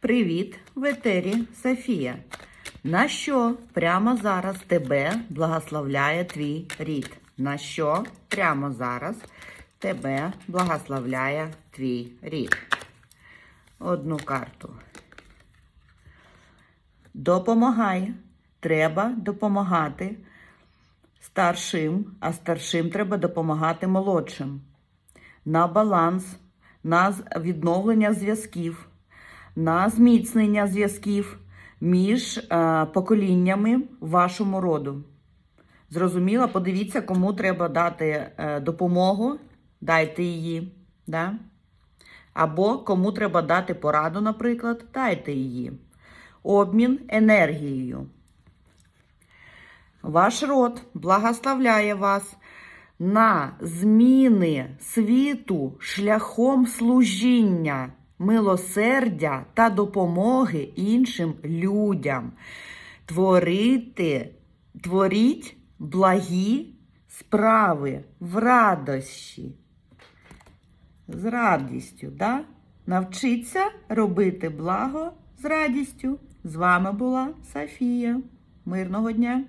Привіт, в етері Софія. На що прямо зараз тебе благословляє твій рід? На що прямо зараз тебе благословляє твій рід? Одну карту. Допомагай. Треба допомагати старшим, а старшим треба допомагати молодшим. На баланс, на відновлення зв'язків, на зміцнення зв'язків між е, поколіннями вашому роду. Зрозуміло, подивіться, кому треба дати е, допомогу, дайте її. Да? Або кому треба дати пораду, наприклад, дайте її. Обмін енергією. Ваш род благословляє вас на зміни світу шляхом служіння, милосердя та допомоги іншим людям. Творити, творіть благі справи в радощі. З радістю, да? Навчіться робити благо з радістю. З вами була Софія. Мирного дня!